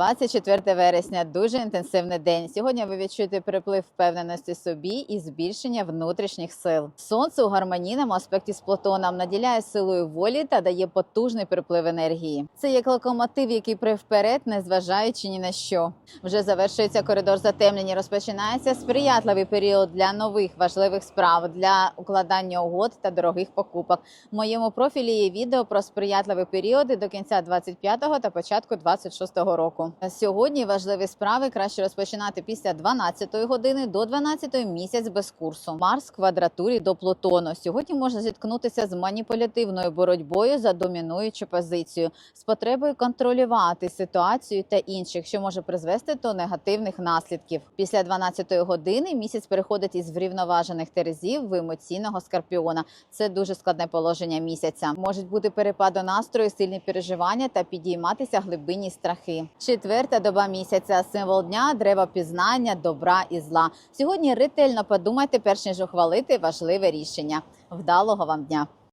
24 вересня дуже інтенсивний день. Сьогодні ви відчуєте приплив впевненості собі і збільшення внутрішніх сил. Сонце у гармонійному аспекті з Плутоном наділяє силою волі та дає потужний приплив енергії. Це як локомотив, який прив вперед, незважаючи ні на що. Вже завершується коридор затемнення. Розпочинається сприятливий період для нових важливих справ, для укладання угод та дорогих покупок. В моєму профілі є відео про сприятливі періоди до кінця 25-го та початку 26-го року. Сьогодні важливі справи краще розпочинати після 12-ї години до 12-ї місяць без курсу. Марс в квадратурі до Плутону. Сьогодні можна зіткнутися з маніпулятивною боротьбою за домінуючу позицію, з потребою контролювати ситуацію та інших, що може призвести до негативних наслідків. Після 12-ї години місяць переходить із врівноважених терезів в емоційного скорпіона. Це дуже складне положення місяця. Можуть бути перепади настрою, сильні переживання та підійматися глибинні страхи. Четверта доба місяця символ дня древа пізнання, добра і зла. Сьогодні ретельно подумайте, перш ніж ухвалити важливе рішення. Вдалого вам дня!